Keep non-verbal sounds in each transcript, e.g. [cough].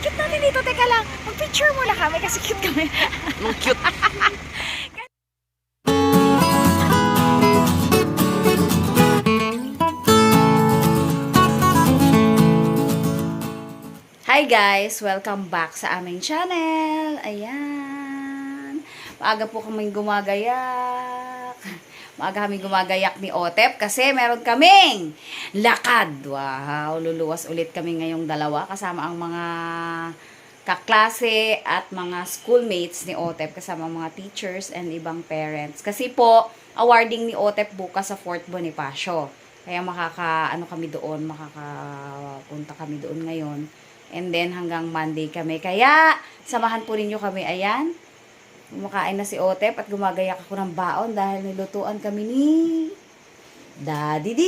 Ang cute natin dito. Teka lang. Mag-picture muna kami kasi cute kami. [laughs] Ang cute. Hi guys! Welcome back sa aming channel. Ayan. Maaga po kaming gumagayak. Maaga kaming gumagayak ni Otep kasi meron kaming lakad. Wow! Luluwas ulit kami ngayong dalawa kasama ang mga kaklase at mga schoolmates ni Otep kasama mga teachers and ibang parents. Kasi po, awarding ni Otep bukas sa Fort Bonifacio. Kaya makaka, ano kami doon, makakapunta kami doon ngayon. And then hanggang Monday kami. Kaya, samahan po ninyo kami. Ayan. Kumakain na si Otep at gumagayak ako ng baon dahil nilutuan kami ni Daddy D.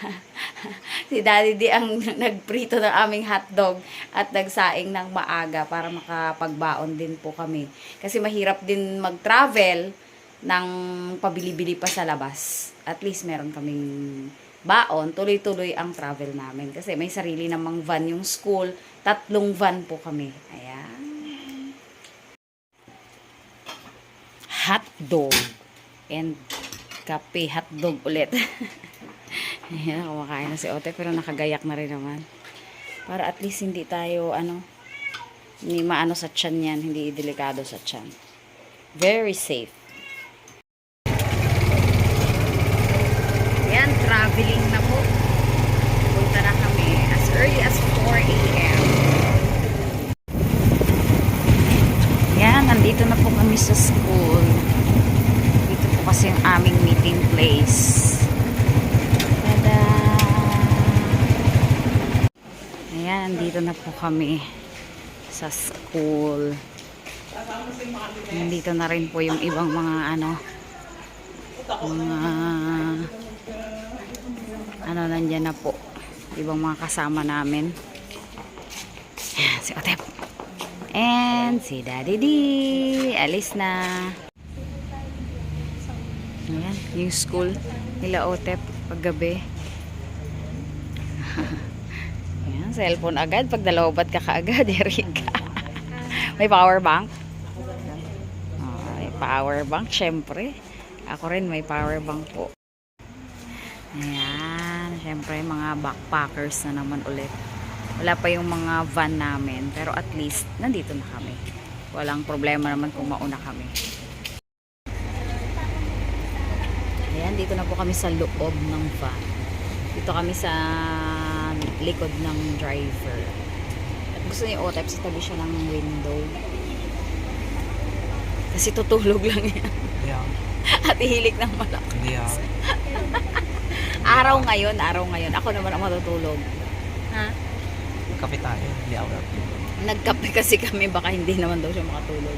[laughs] si Daddy D ang nagprito ng aming hotdog at nagsaing ng maaga para makapagbaon din po kami. Kasi mahirap din mag-travel ng pabili-bili pa sa labas. At least meron kaming baon, tuloy-tuloy ang travel namin. Kasi may sarili namang van yung school. Tatlong van po kami. Ayan. Hotdog. And kape hotdog ulit. [laughs] Ayan, kumakain na si Ote pero nakagayak na rin naman. Para at least hindi tayo, ano, hindi maano sa tiyan yan, hindi delikado sa tiyan. Very safe. Ayan, traveling na po. Punta na kami as early as 4 a.m. Ayan, nandito na po sa school. Dito po kasi yung aming meeting place. Tada! Ayan, nandito na po kami sa school. Nandito na rin po yung ibang mga ano, mga ano nandyan na po ibang mga kasama namin Ayan, si Otep and si Daddy D alis na Ayan, yung school nila Otep paggabi [laughs] Ayan, cellphone agad pag dalawabat ka kaagad [laughs] Erika may power bank Oh, may power bank syempre ako rin may power bank po. Ayan. Siyempre, mga backpackers na naman ulit. Wala pa yung mga van namin. Pero at least, nandito na kami. Walang problema naman kung mauna kami. Ayan, dito na po kami sa loob ng van. Dito kami sa likod ng driver. At gusto ni Otep sa tabi siya ng window. Kasi tutulog lang yan. Yeah. [laughs] At ihilik ng malaki. Yeah. [laughs] Araw ngayon, araw ngayon. Ako naman ang matutulog. Ha? Kape tayo. Hindi ako. Nagkape kasi kami, baka hindi naman daw siya makatulog.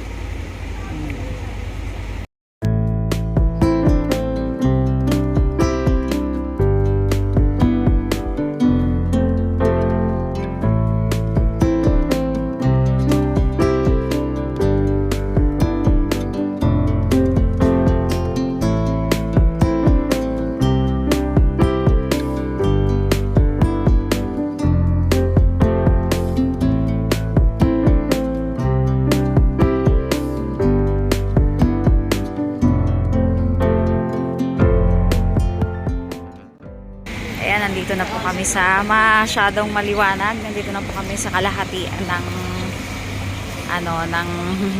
Ayan, nandito na po kami sa masyadong maliwanag. Nandito na po kami sa kalahatian ng ano, ng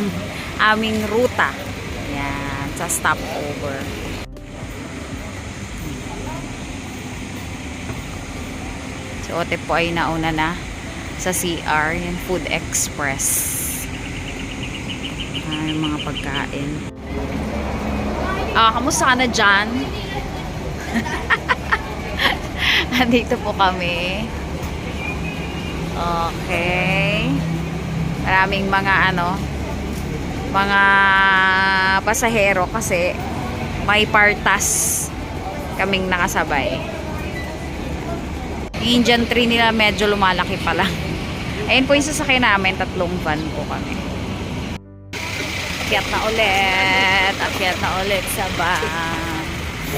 [laughs] aming ruta. Ayan, sa stopover. Si Ote po ay nauna na sa CR, yung Food Express. Ah, yung mga pagkain. Ah, kamusta ka na dyan? [laughs] [laughs] Andito po kami. Okay. Maraming mga ano, mga pasahero kasi may partas kaming nakasabay. Yung Indian tree nila medyo lumalaki pa lang. [laughs] Ayun po yung sasakay namin, tatlong van po kami. Akyat na ulit. Akyat na ulit sa van.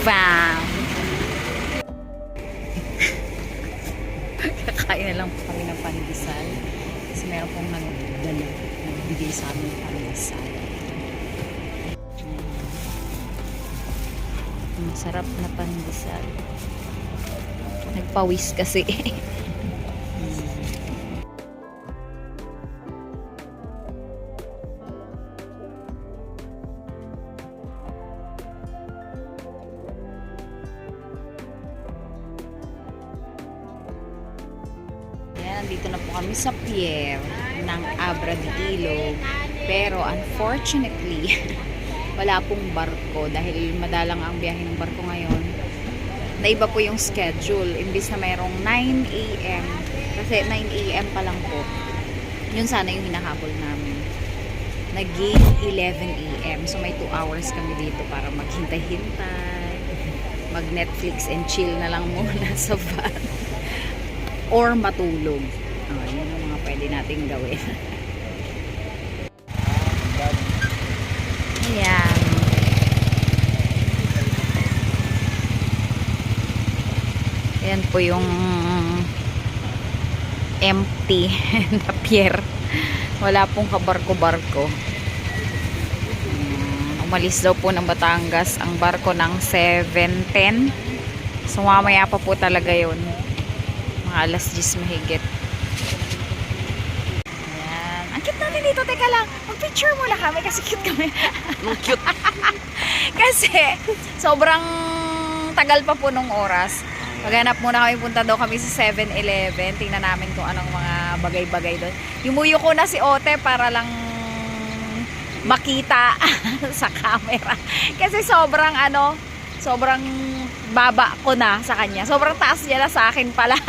Van. Kakain na lang po kami ng pandesal. Kasi meron pong nagdala. Nagbigay sa amin ng pandesal. Masarap na pandesal. Nagpawis kasi. [laughs] pier ng Abra de Ilog. Pero unfortunately, [laughs] wala pong barko dahil madalang ang biyahe ng barko ngayon. Naiba po yung schedule. Imbis na mayroong 9 a.m. Kasi 9 a.m. pa lang po. Yun sana yung hinahabol namin. Naging 11 a.m. So may 2 hours kami dito para maghintay-hintay. Mag-Netflix and chill na lang muna [laughs] sa van or matulog. Oh, yun pwede nating gawin. [laughs] Ayan. Ayan po yung empty [laughs] na pier. Wala pong kabarko-barko. Ayan. Umalis daw po ng Batangas ang barko ng 7.10. So mamaya pa po talaga yun mga alas 10 mahigit. Ayan. Ang cute natin dito. Teka lang. Mag-picture muna kami kasi cute kami. Anong cute? [laughs] kasi sobrang tagal pa po nung oras. Maghanap muna kami. Punta daw kami sa 7-Eleven. Tingnan namin kung anong mga bagay-bagay doon. Yumuyo ko na si Ote para lang makita [laughs] sa camera. Kasi sobrang ano, sobrang baba ko na sa kanya. Sobrang taas niya na sa akin pala.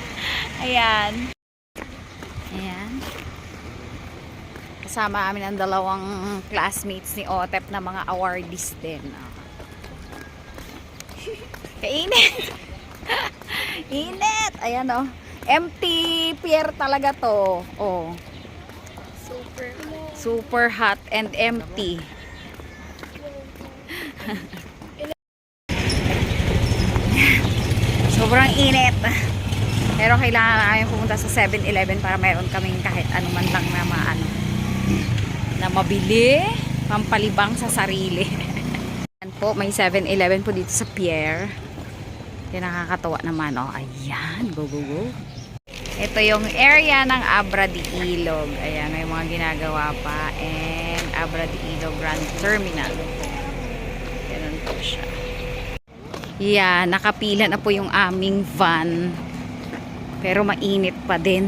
[laughs] Ayan. Kasama amin ang dalawang classmates ni Otep na mga awardees din. Oh. [laughs] Kainit! [laughs] Init! Ayan oh. Empty pier talaga to. Oh. Super. Super hot and empty. [laughs] Sobrang init. Pero kailangan namin pumunta sa 7-Eleven para meron kaming kahit ano man lang na maano na mabili, pampalibang sa sarili. [laughs] Yan po, may 7-Eleven po dito sa pier. Yan nakakatawa naman, oh. Ayan, go, go, go. Ito yung area ng Abra de Ilog. Ayan, may mga ginagawa pa. And Abra de Ilog Grand Terminal. Ganun po siya. Yeah, nakapila na po yung aming van. Pero mainit pa din.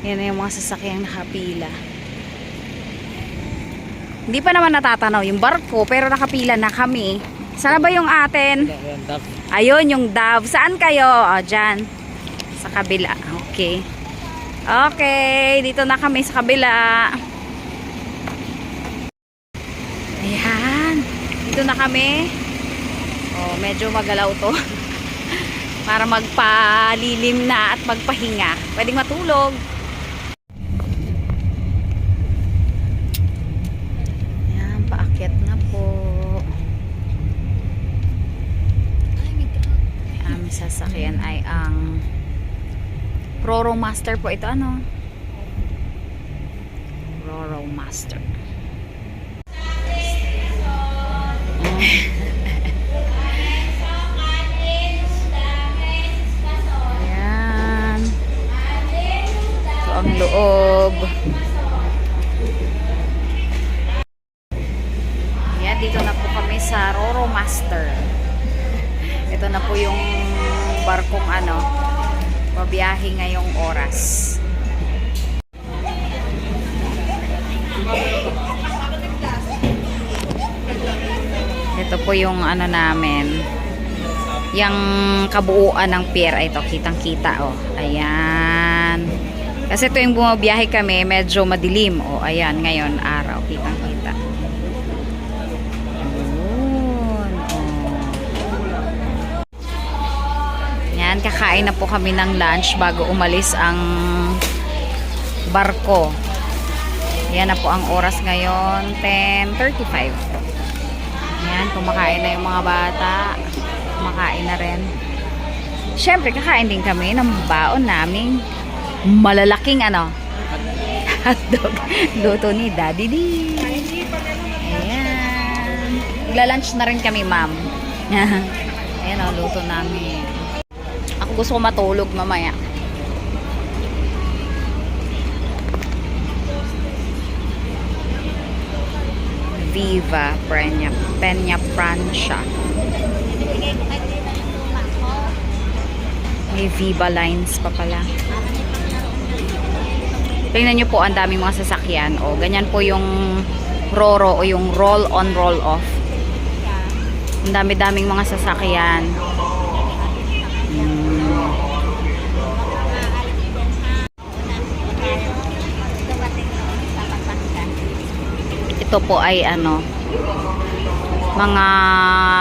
Yan na yung mga sasakyang nakapila. Hindi pa naman natatanaw yung barko, pero nakapila na kami. Sana ba yung atin? Ayun, yung Dove. Saan kayo? O, dyan. Sa kabila. Okay. Okay, dito na kami sa kabila. Ayan. Dito na kami. Oh, medyo magalaw to. [laughs] Para magpalilim na at magpahinga. Pwedeng matulog. Ayan, paakyat na po. Ang aming sasakyan ay ang Roro Master po ito. Ano? Roro Master. Ayan. Ito ang loob. Ayan, dito na po kami sa Roro Master. Ito na po yung barkong ano, pabiyahe ngayong oras. Ito po yung ano namin. Yung kabuuan ng pier ito, kitang-kita oh. Ayan. Kasi yung bumabiyahe kami, medyo madilim. Oh, ayan, ngayon araw, kitang-kita. Oh. Yan, kakain na po kami ng lunch bago umalis ang barko. Yan na po ang oras ngayon, 10.35. Yan, kumakain na yung mga bata. Kumakain na rin. Siyempre, kakain din kami ng baon naming malalaking ano, [laughs] hotdog. Luto ni Daddy D. Ayan. Magla-lunch na rin kami, ma'am. [laughs] Ayan o, luto namin. Gusto ko matulog mamaya. Viva Peña, Peña Francia. May Viva lines pa pala. Tingnan nyo po, ang daming mga sasakyan. O, ganyan po yung Roro o yung roll on, roll off. Ang dami-daming mga sasakyan. Ito po ay ano, mga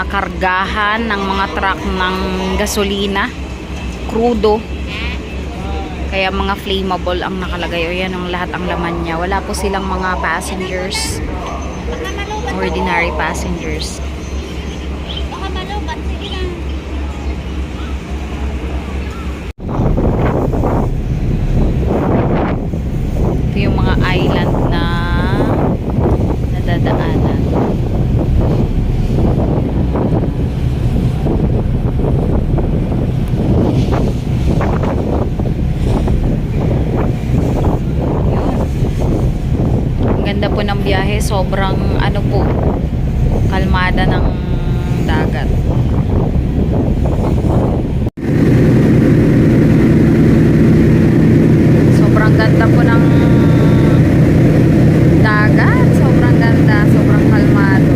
kargahan ng mga truck ng gasolina, crudo. Kaya mga flammable ang nakalagay. O yan ang lahat ang laman niya. Wala po silang mga passengers. Ordinary passengers. Baka malubat. Sige na. Ito yung mga island na nadadaanan. Yun. Ang ganda po ng biyahe. Sobrang ano po, kalmada ng dagat. Sobrang ganda po ng dagat. Sobrang ganda. Sobrang kalmado.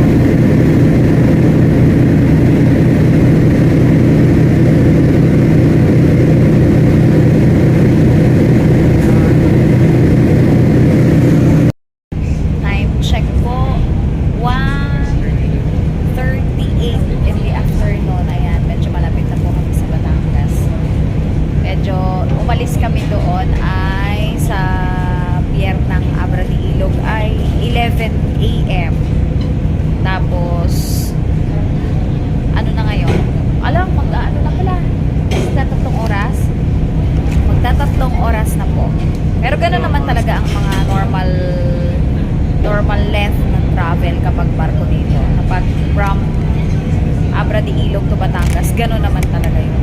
Time check po. 1.38 in the afternoon. Ayan, medyo malapit na po kami sa Batangas medyo umalis kami doon ay sa pier ng Abra de Ilog ay 11 a.m. Tapos ano na ngayon? Alam, mag-ano na pala? Magtatatlong oras? Magtatatlong oras na po. Pero gano'n naman talaga ang mga normal normal length ng travel kapag barko dito. Kapag from Abra de Ilog to Batangas, gano'n naman talaga yun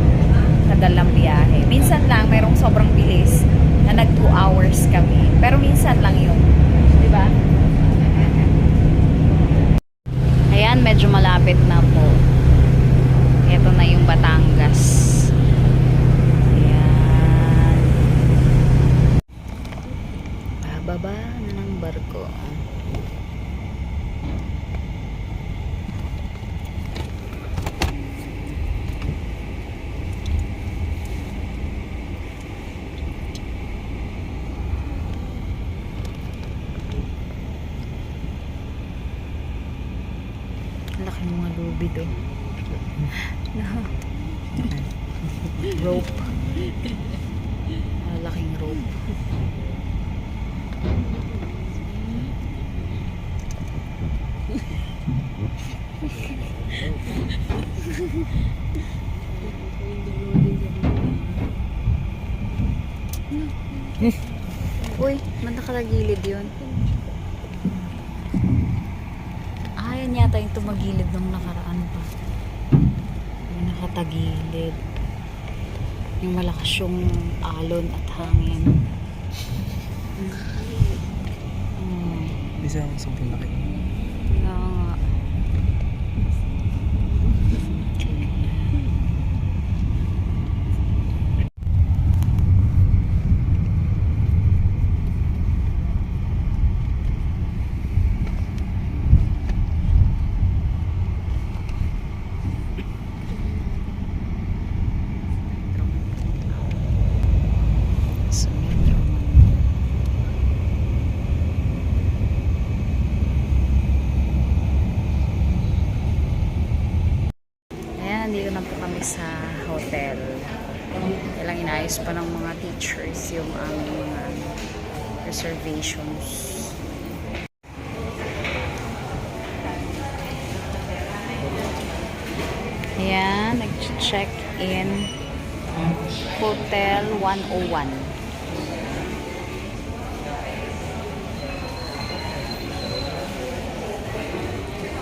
tagal ng biyahe. Minsan lang, mayroong sobrang bilis na nag 2 hours kami. Pero minsan lang yun. Di ba? Ayan, medyo malapit na po. Ito na yung Batangas. Ayan. Bababa na ng barko. Ang laki ng mga lubid oh. rope. Ang laking rope. [laughs] Uy, man nakalagilid yun. Ah, yan yata yung tumagilid nung nakaraan pa. Nakatagilid. Yung malakas yung alon at hangin. Hmm. Hindi siya sobrang laki. Kaya nga. Sa metro. Ayan, nandito na po kami sa hotel. Kailang inayos pa ng mga teachers yung aming mga reservations. Ayan, nag-check in Hotel 101.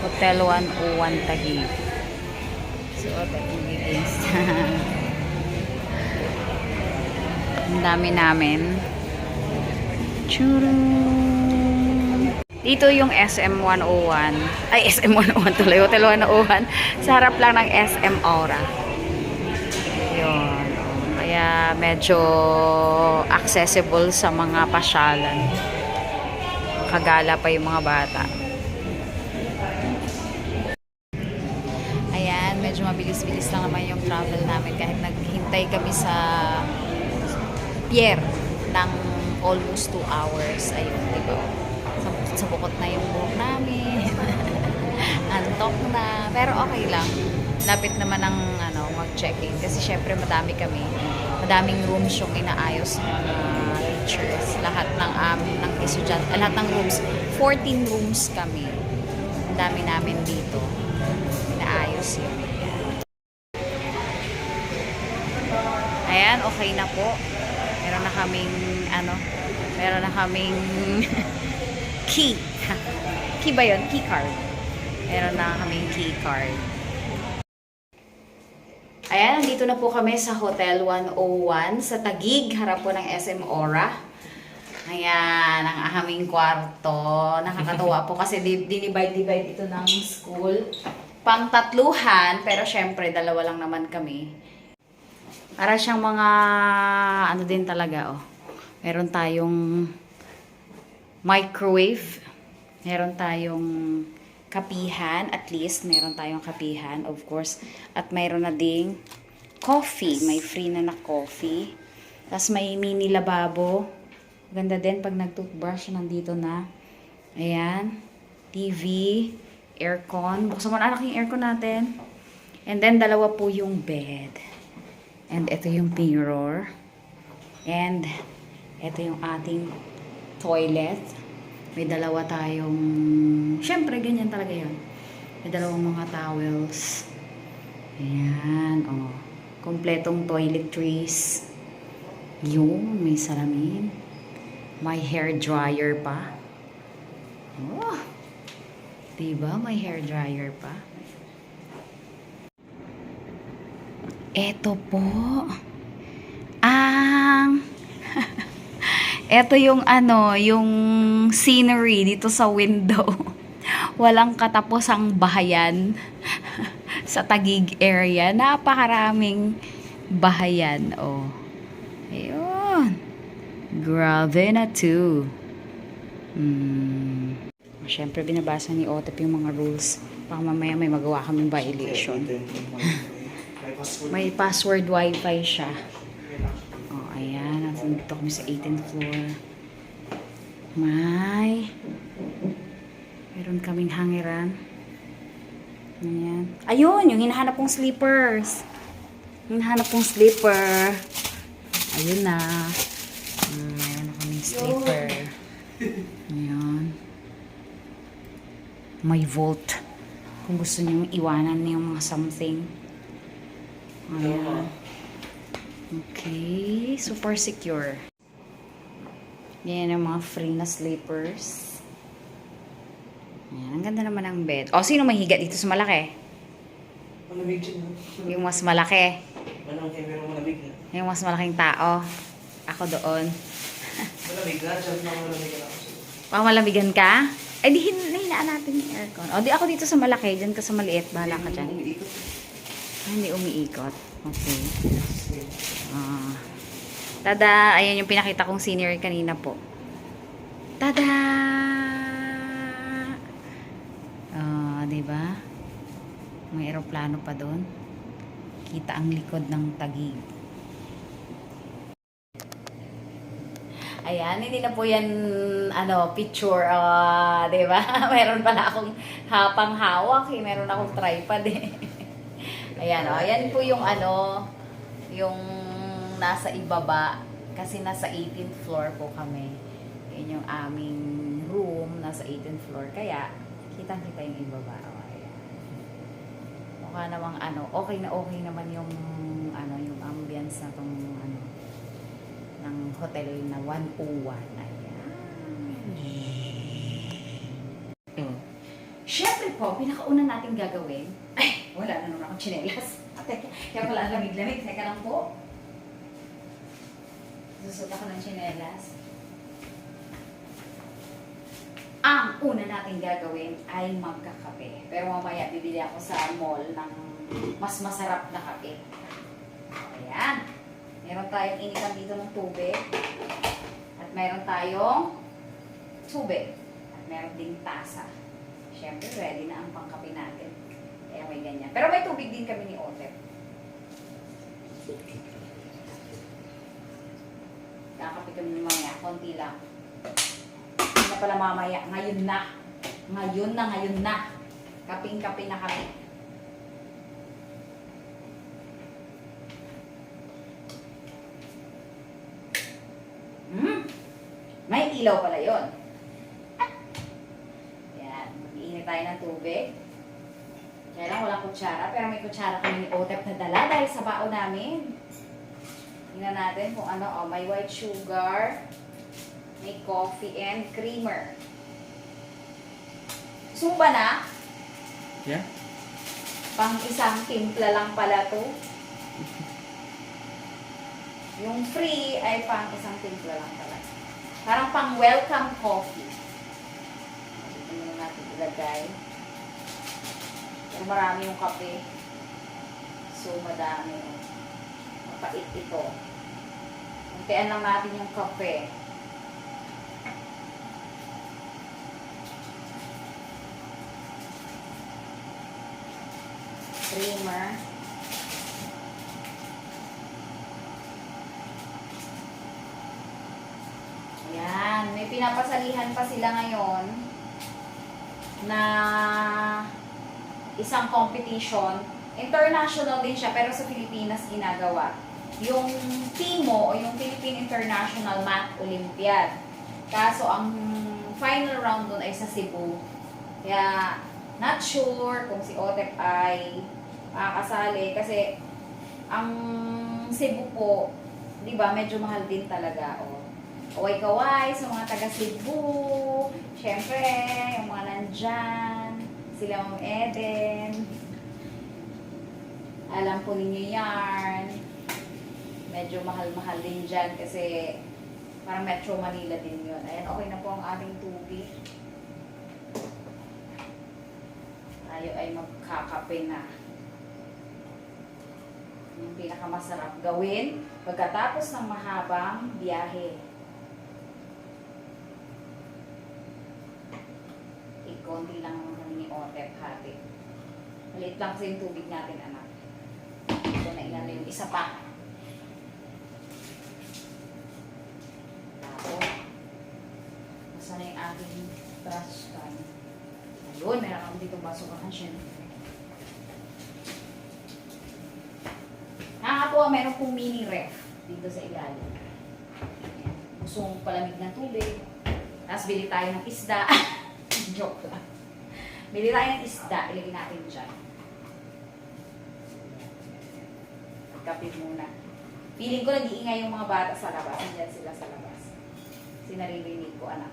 Hotel 101 Taguig. So, Taguig [laughs] Ang dami namin. Churung! Dito yung SM 101. Ay, SM 101 tuloy. Hotel 101. Sa harap lang ng SM Aura. Medyo accessible sa mga pasyalan. Kagala pa yung mga bata. Ayan, medyo mabilis-bilis lang naman yung travel namin kahit naghintay kami sa pier ng almost 2 hours. Ayun, di ba? Sa, sa bukot na yung buhok namin. [laughs] Antok na. Pero okay lang. Lapit naman ang ano, mag-check-in. Kasi syempre madami kami. Madaming rooms yung inaayos ng mga teachers. Lahat ng um, ng estudyante, eh, lahat ng rooms. 14 rooms kami. Ang dami namin dito. Inaayos yun. Ayan, okay na po. Meron na kaming, ano, meron na kaming [laughs] key. [laughs] key ba yun? Key card. Meron na kaming key card. Ayan, nandito na po kami sa Hotel 101 sa Tagig, harap po ng SM Aura. Ayan, ang aming kwarto. Nakakatuwa po kasi di- dinivide-divide ito ng school. Pang tatluhan, pero syempre, dalawa lang naman kami. Para siyang mga, ano din talaga, oh. Meron tayong microwave. Meron tayong kapihan, at least meron tayong kapihan, of course. At mayroon na ding coffee. May free na na coffee. Tapos may mini lababo. Ganda din pag nag-toothbrush, nandito na. Ayan. TV, aircon. Buksan mo na anak yung aircon natin. And then, dalawa po yung bed. And ito yung mirror. And ito yung ating toilet. May dalawa tayong... Siyempre, ganyan talaga yun. May dalawang mga towels. Ayan, oh. Kompletong toiletries. Yun, may salamin. May hair dryer pa. Oh. Diba? May hair dryer pa. Eto po. Ang... [laughs] Eto yung ano, yung scenery dito sa window. [laughs] Walang katapusang bahayan [laughs] sa Tagig area. Napakaraming bahayan. Oh. Ayun. Grabe na too. Hmm. Siyempre, binabasa ni Otep yung mga rules. Baka mamaya may magawa kaming violation. [laughs] May password wifi siya. Nandito kami sa 18th floor. May meron kaming hangiran. Ayan. Ayun, yung hinahanap kong slippers. Hinahanap kong slipper. Ayun na. Hmm, meron na kaming slipper. Ayan. May vault. Kung gusto nyo iwanan yung mga something. Ayan. Okay. Super secure. Yan ang mga free na sleepers. Ayan. Ang ganda naman ng bed. O, sino may higa dito sa malaki? Malamig dyan. Yung mas malaki. Kayo meron malamig na? Yung mas malaking tao. Ako doon. Malamig na, dyan na malamig na ako. Pang malamigan ka? Ay, di hin- hinaan natin yung aircon. O, di ako dito sa malaki. Diyan ka sa maliit. Bahala ka dyan. Umiikot. Ah, hindi umiikot. Okay. Ah. Tada! Ayan yung pinakita kong senior kanina po. Tada! Di ba? May eroplano pa doon. Kita ang likod ng tagig. Ayan, hindi na po yan, ano, picture, ah, di ba? [laughs] Meron pala akong hapang hawak, eh. Meron akong tripod, eh. Ayan, oh. Ayan po yung, ano, yung nasa ibaba. Kasi nasa 18th floor po kami. Yan yung aming room, nasa 18th floor. Kaya, kitang-kita yung ibaba. Oh, ayan. Mukha namang, ano, okay na okay naman yung, ano, yung ambience ambience na tong ano, ng hotel na 101. Ayan. Hmm. Siyempre po, pinakauna natin gagawin, ay, wala na naman akong tsinelas. [laughs] Teka, kaya pala ang lamig-lamig. Teka lang po. Susot ako ng tsinelas. Ang una natin gagawin ay magkakape. Pero mamaya bibili ako sa mall ng mas masarap na kape. Ayan. Meron tayong initan dito ng tubig. At meron tayong tubig. At meron ding tasa. Siyempre, ready na ang pangkape natin. May ganyan. Pero may tubig din kami ni Otep. Kakape kami mamaya. Konti lang. Hindi na pala mamaya. Ngayon na. Ngayon na, ngayon na. Kaping-kape na kami. Hmm. May ilaw pala yon. Yan. Mag-iinit tayo ng tubig. Kaya lang walang kutsara, pero may kutsara kami ni Otep na dala dahil sa bao namin. Tingnan natin kung ano, oh, may white sugar, may coffee and creamer. Sumba na, Yeah? pang isang timpla lang pala to. Yung free ay pang isang timpla lang pala. Parang pang welcome coffee. Muna natin ilagay. Pero marami yung kape. So, madami. Mapait ito. Untian lang natin yung kape. Creamer. Ayan. May pinapasalihan pa sila ngayon na isang competition. International din siya, pero sa Pilipinas ginagawa. Yung TIMO o yung Philippine International Math Olympiad. Kaso ang final round doon ay sa Cebu. Kaya not sure kung si Otep ay makakasali kasi ang Cebu po, 'di ba, medyo mahal din talaga. O, kaway-kaway sa mga taga Cebu. Syempre, yung mga nandyan, sila Ma'am Eden. Alam po ninyo yarn. Medyo mahal-mahal din dyan kasi parang Metro Manila din yun. Ayan, okay na po ang ating tubig. Tayo ay magkakape na. Yung pinakamasarap gawin pagkatapos ng mahabang biyahe. Konti lang ni Otep hati. Maliit lang kasi yung tubig natin, anak. Ito na ilan na yung isa pa. Tapos, nasa na yung ating trash can. Ayun, meron kami dito basukahan siya. Nakakatuwa, meron pong mini ref dito sa ilalim. Gusto palamig ng tubig. Tapos bili tayo ng isda. [laughs] Joke lang. Tayo ng isda, ilagay natin dyan. Kapit muna. Feeling ko nag-iingay yung mga bata sa labas. Nandiyan sila sa labas. Sinaririnig ko, anak.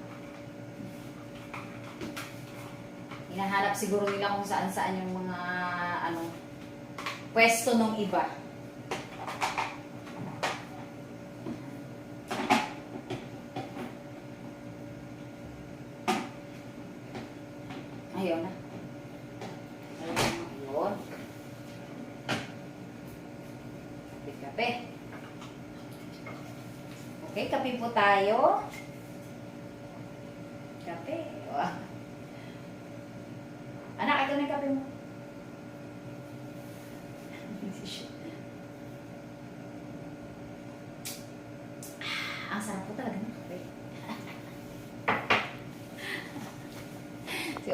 Hinahanap siguro nila kung saan-saan yung mga, ano, pwesto ng iba. Ayaw na. Ayaw na. Ayun. Kape-kape. Okay, kape po tayo. Kape. Wow. Anak, ito na yung kape mo. Ah, Ang sarap po talaga ng kape.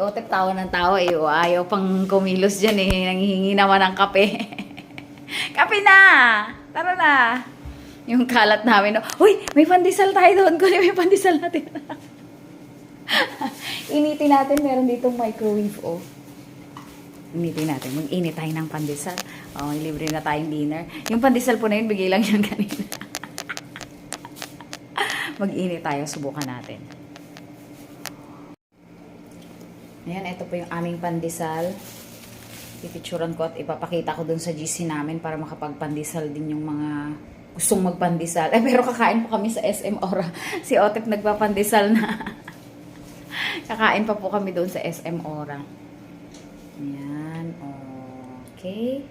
Otep tawa ng tawa eh. Ayaw pang kumilos dyan eh. Nangihingi naman ng kape. [laughs] kape na! Tara na! Yung kalat namin. No? Uy! May pandesal tayo doon. Kunin may pandesal natin. [laughs] Initin natin. Meron ditong microwave oh. Initin natin. Mag-init tayo ng pandesal. Oh, libre na tayong dinner. Yung pandesal po na yun, bigay lang yan kanina. [laughs] Mag-init tayo. Subukan natin. Ayan, ito po yung aming pandesal. Pipicturan ko at ipapakita ko dun sa GC namin para makapagpandesal din yung mga gustong magpandesal. [laughs] Eh, pero kakain po kami sa SM Ora. [laughs] Si Otep nagpapandesal na. [laughs] kakain pa po kami doon sa SM Ora. Ayan, okay.